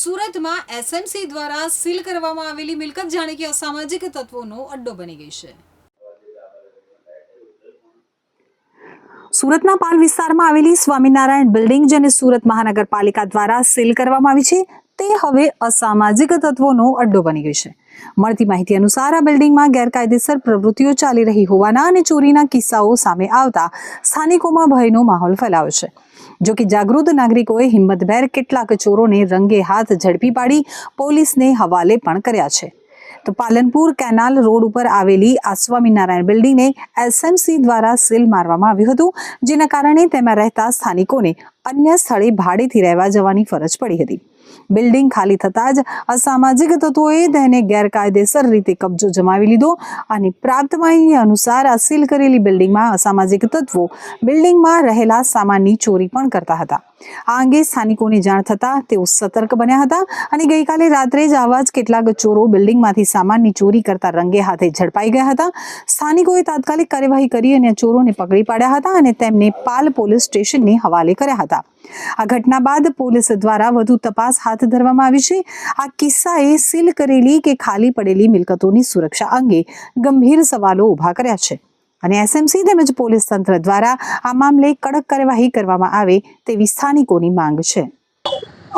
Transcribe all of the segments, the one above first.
સુરતમાં એસએમસી દ્વારા સીલ કરવામાં આવેલી મિલકત જાણે કે અસામાજિક તત્વોનો અડ્ડો બની ગઈ છે સુરતના પાલ વિસ્તારમાં આવેલી સ્વામિનારાયણ બિલ્ડિંગ જેને સુરત મહાનગરપાલિકા દ્વારા સીલ કરવામાં આવી છે તે હવે અસામાજિક તત્વોનો અડ્ડો બની ગયો છે મળતી માહિતી અનુસાર આ બિલ્ડિંગમાં ગેરકાયદેસર પ્રવૃત્તિઓ ચાલી રહી હોવાના અને ચોરીના કિસ્સાઓ સામે આવતા સ્થાનિકોમાં ભયનો માહોલ ફેલાયો છે જો કે જાગૃત નાગરિકોએ હિંમતભેર કેટલાક ચોરોને રંગે હાથ ઝડપી પાડી પોલીસને હવાલે પણ કર્યા છે તો પાલનપુર કેનાલ રોડ ઉપર આવેલી આ સ્વામિનારાયણ બિલ્ડિંગને એસએમસી દ્વારા સીલ મારવામાં આવ્યું હતું જેના કારણે તેમાં રહેતા સ્થાનિકોને અન્ય સ્થળે ભાડેથી રહેવા જવાની ફરજ પડી હતી બિલ્ડિંગ ખાલી થતાં જ અસામાજિક તત્વોએ તેને ગેરકાયદેસર રીતે કબજો જમાવી લીધો અને પ્રાપ્ત માહિતી અનુસાર આ કરેલી બિલ્ડિંગમાં અસામાજિક તત્વો બિલ્ડિંગમાં રહેલા સામાનની ચોરી પણ કરતા હતા આ અંગે સ્થાનિકોને જાણ થતાં તેઓ સતર્ક બન્યા હતા અને ગઈકાલે રાત્રે જ આવા જ કેટલાક ચોરો બિલ્ડિંગમાંથી સામાનની ચોરી કરતા રંગે હાથે ઝડપાઈ ગયા હતા સ્થાનિકોએ તાત્કાલિક કાર્યવાહી કરી અને ચોરોને પકડી પાડ્યા હતા અને તેમને પાલ પોલીસ સ્ટેશનને હવાલે કર્યા હતા આ ઘટના બાદ પોલીસ દ્વારા વધુ તપાસ હાતે ધરવામાં આવી છે આ કિસ્સાએ સીલ કરેલી કે ખાલી પડેલી મિલકતોની સુરક્ષા અંગે ગંભીર સવાલો ઉભા કર્યા છે અને એસએમસી દેમેજ પોલીસ તંત્ર દ્વારા આ મામલે કડક કાર્યવાહી કરવામાં આવે તે વિસ્થાનિકોની માંગ છે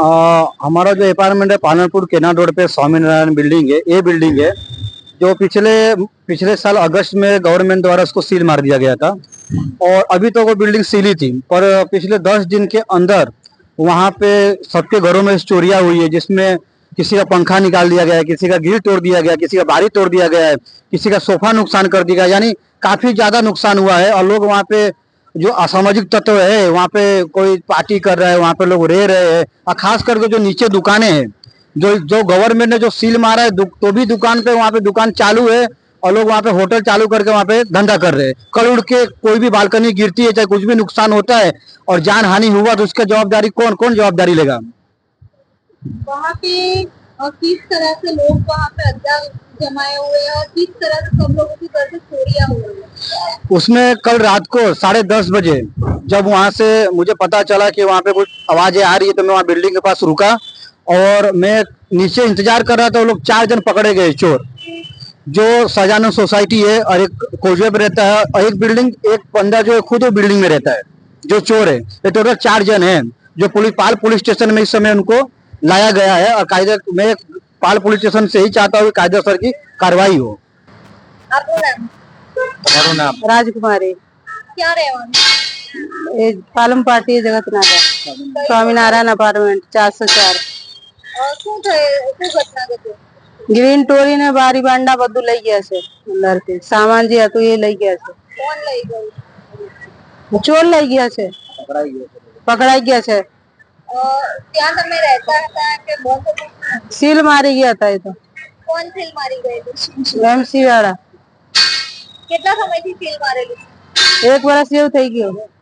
અ અમારો જે એપાર્ટમેન્ટ પાલનપુર કેના રોડ પર સ્વામીનારાયણ બિલ્ડિંગ છે એ બિલ્ડિંગ છે જેઓ પિછલે પિછલે સાલ ઓગસ્ટ મે ગવર્નમેન્ટ દ્વારા اسકો સીલ માર દિયા ગયા કા ઓર અભી તકો બિલ્ડિંગ સીલી થી પર પિછલે 10 દિન કે અંદર वहाँ पे सबके घरों में चोरिया हुई है जिसमें किसी का पंखा निकाल दिया गया है किसी का गिर तोड़ दिया गया किसी का बारी तोड़ दिया गया है किसी का सोफा नुकसान कर दिया गया यानी काफी ज्यादा नुकसान हुआ है और लोग वहाँ पे जो असामाजिक तत्व है वहाँ पे कोई पार्टी कर रहा है वहाँ पे लोग रह रहे हैं और खास करके जो नीचे दुकानें हैं जो जो गवर्नमेंट ने जो सील मारा है तो भी दुकान पे वहाँ पे दुकान चालू है और लोग वहाँ पे होटल चालू करके वहाँ पे धंधा कर रहे हैं कल उड़ के कोई भी बालकनी गिरती है चाहे कुछ भी नुकसान होता है और जान हानि हुआ तो उसका जवाबदारी कौन कौन जवाबदारी लेगा वहाँ पे किस तरह से लोग वहाँ पे अड्डा जमाए हुए हैं किस तरह से सब लोगों की घर से चोरियाँ हो रही है उसमें कल रात को साढ़े दस बजे जब वहाँ से मुझे पता चला कि वहाँ पे कुछ आवाजें आ रही है तो मैं वहाँ बिल्डिंग के पास रुका और मैं नीचे इंतजार कर रहा था वो लोग चार जन पकड़े गए चोर जो सजानंद सोसाइटी है और एक कोजे में रहता है और एक बिल्डिंग एक बंदा जो खुद वो बिल्डिंग में रहता है जो चोर है ये टोटल चार जन है जो पुलिस पाल पुलिस स्टेशन में इस समय उनको लाया गया है और कायदे में पाल पुलिस स्टेशन से ही चाहता हूँ कायदे सर की कार्रवाई हो राजकुमारी क्या रहे पालम पार्टी जगत नारायण स्वामीनारायण अपार्टमेंट चार सौ चार ગ્રીન ટોરી ને બારી બાંડા બધું લઈ ગયા છે અંદર થી સામાન જે હતું એ લઈ ગયા છે ચોર લઈ ગયા છે પકડાઈ ગયા છે સીલ મારી ગયા હતા એ તો એક વર્ષ જેવું થઈ ગયું